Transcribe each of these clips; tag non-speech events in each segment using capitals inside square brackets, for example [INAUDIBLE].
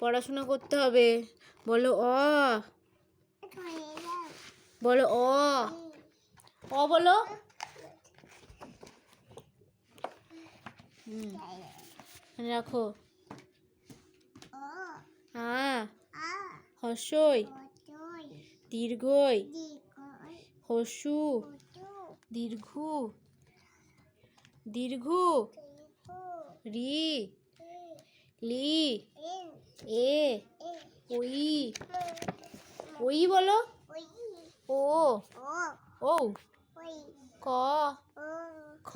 পড়াশোনা করতে হবে। বলো অ। বলো অ। অ বলো। রাখো। আ। হর্ষই। দীর্ঘই। হসু দীর্ঘ। দীর্ঘ। রি। লি। এ, ওই ওই বলো। ও ও, ক, খ,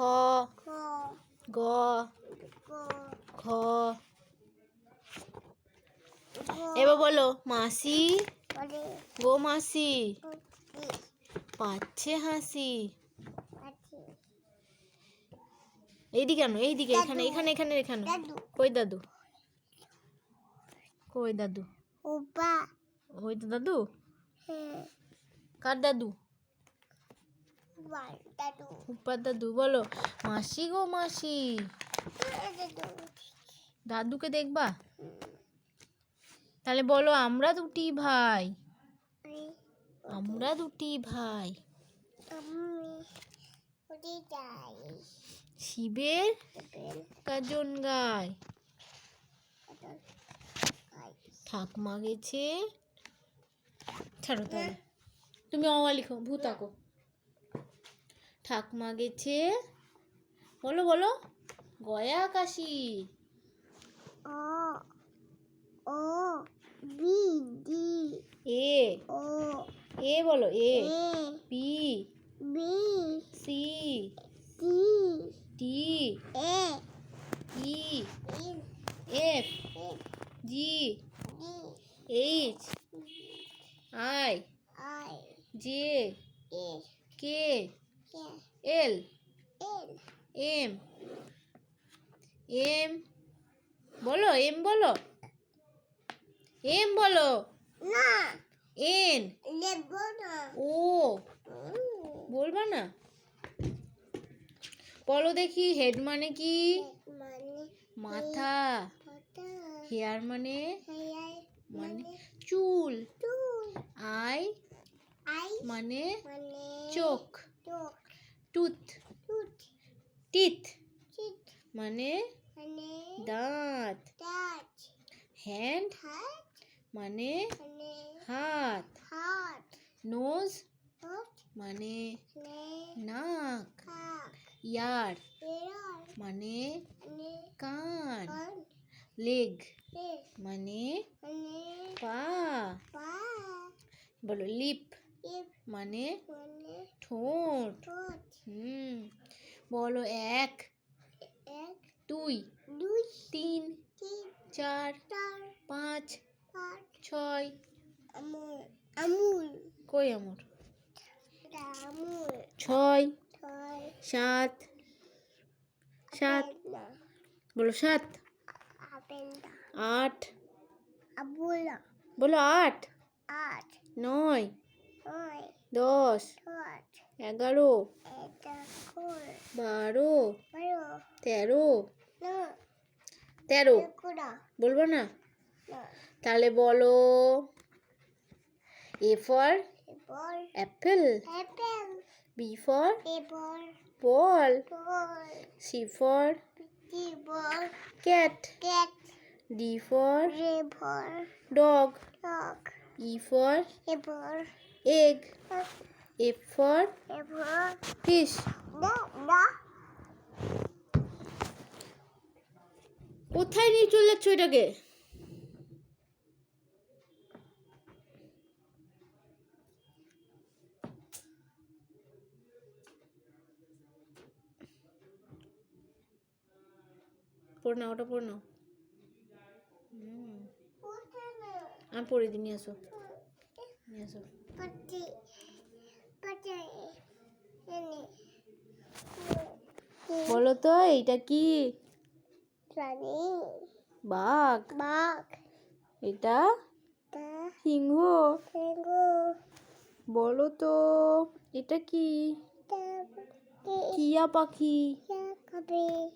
গ, ঘ। এবার বলো, মাসি? গো মাসি, পাচ্ছে হাসি? এইদিকে আনো, এইদিকে, এখানে এখানে এখানে এখানে। কই দাদু? কই দাদু ওবা ওই তো দাদু কার দাদু দাদু উপার দাদু বলো মাসি গো মাসি দাদু দাদুকে দেখবা? তাহলে বলো আমরা দুটি ভাই। আমরা দুটি ভাই। শিবের কাজন গায়। ঠাকমা গেছে। ছাড়ো তাহলে। তুমি অমা লিখো ভূত আঁকো। ঠাকমা গেছে। বলো বলো। গয়া কাশি ও ও বি ডি। এ। ও এ বলো A. A. B. C. C. D A. E. F. G. H I I J A K L M M বলো এম বলো। এম বলো। না। N O. বলবা না। বলো দেখি হেড মানে কি? মানে মাথা। হেয়ার মানে? মানে চুল টু আই আই মানে মানে চোখ চোখ টুথ টুট টিথ চিট মানে মানে দাঁত টাচ হ্যান্ড হাত মানে মানে হাত হাত নোজ হট মানে নে নাক কাক ইয়ার এরার মানে মানে কান কান লেগ লে মানে মানে পা পা বলো লিপ মানে মানে ঠোঁট। হুম বলো এক দুই দুই তিন চার পাঁচ ছয়। আমুল কই আমার আমুল ছয় সাত সাত। বলো সাত আট। বলো আট। আট। নয় দশ এগারো বারো তেরো তেরো। বলব না? তাহলে বলো A for apple B for ball C for cat cat D for dog. Dog E for এরপর এগ এফ ফর এরপর ফিশ না না কোথায় নিয়ে চলে যাচ্ছ এটাকে? পড়ে নাও ওটা পড়ে নাও হুম, আমি পড়ে দিই নিয়ে আসো। নিয়ে আসো। বলো তো এইটা কি? বাঘ। বাঘ। এটা? সিংহ। বলো তো এটা কি? টিয়া পাখি।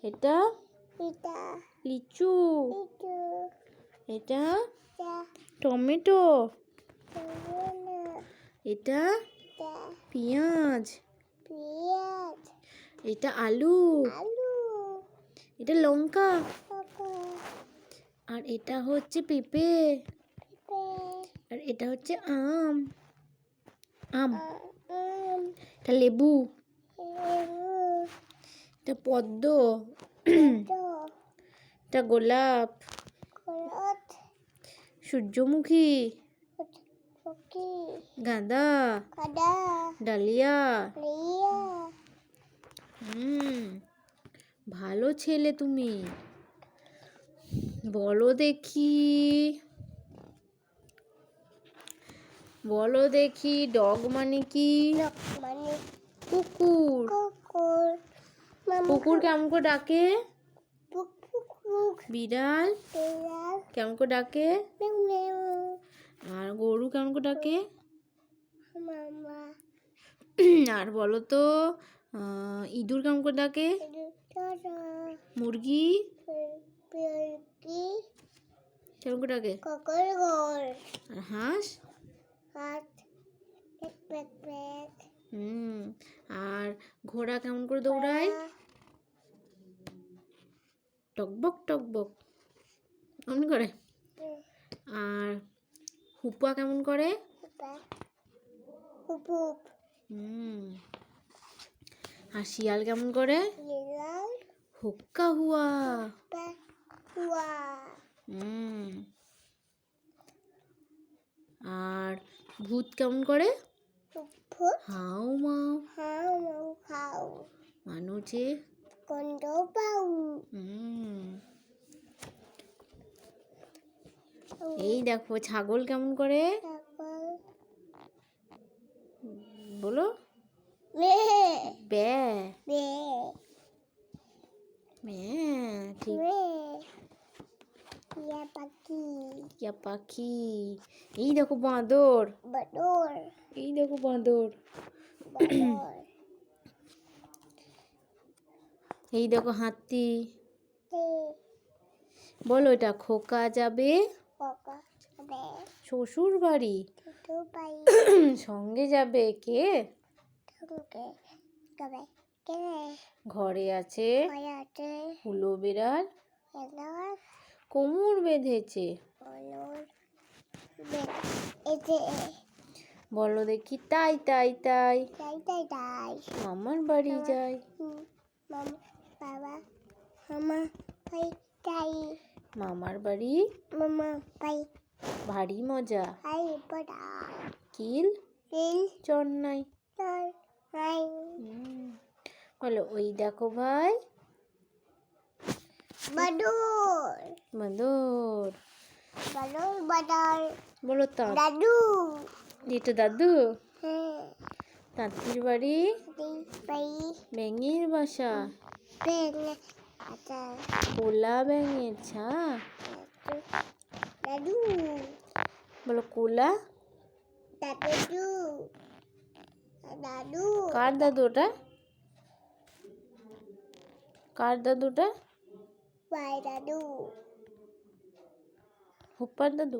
এটা? লিচু। এটা? টমেটো। এটা পেঁয়াজ। এটা আলু। এটা লঙ্কা। আর এটা হচ্ছে পেঁপে। আর এটা হচ্ছে আম। আম। এটা লেবু। এটা পদ্ম। এটা গোলাপ। সূর্যমুখী। গাঁদা। ডালিয়া। লিয়া হুম ভালো ছেলে তুমি। বলো দেখি। বলো দেখি ডগ মানে কি? মানে কুকুর। কুকুর। কেমন করে ডাকে? বিড়াল। কেমন করে ডাকে? আর গরু কেমন করে ডাকে? আর বলো তো ইঁদুর কেমন করে ডাকে? মুরগি। কেমন করে ডাকে? আর হাঁস? হুম আর ঘোড়া কেমন করে দৌড়ায়? টকবক টকবক কেমন করে? আর হুপা কেমন করে? হুম। আর শিয়াল কেমন করে? হুক্কা হুয়া। হুয়া। হুম। আর ভূত কেমন করে? হাও মাও খাও মানুষে পাও এই দেখো ছাগল কেমন করে? বলো। ঠিক। মে পাখি। ইয়া পাখি। এই দেখো বাঁদর। বাদর। এই দেখো বাঁদর। বাদর। এই দেখো হাতি। বলো এটা খোকা যাবে? শ্বশুর বাড়ি। [CLEARS THROAT] সঙ্গে যাবে কে? ঘরে আছে? হুলো বিড়াল? কোমর বেঁধেছে? বলো দেখি তাই তাই তাই। তাই তাই তাই। মামার বাড়ি যাই। মামা বাবা মামা পাই তাই। মামার বাড়ি? মামা পাই ভারী মজা। আই পড়া কিল? দিল চন্নাই। হুম। বলো ওই দেখো ভাই। বাদুর বাঁদর বাদুর বাদর বলো তাঁত দাদু। এটা দাদু। তাঁতির বাড়ি? ব্যাঙের বাসা? কোলা ব্যাঙের ছা? বলো কোলা? দাদু কার দাদু ওটা? কার দাদুটা দাদু। হুপ্পার দাদু?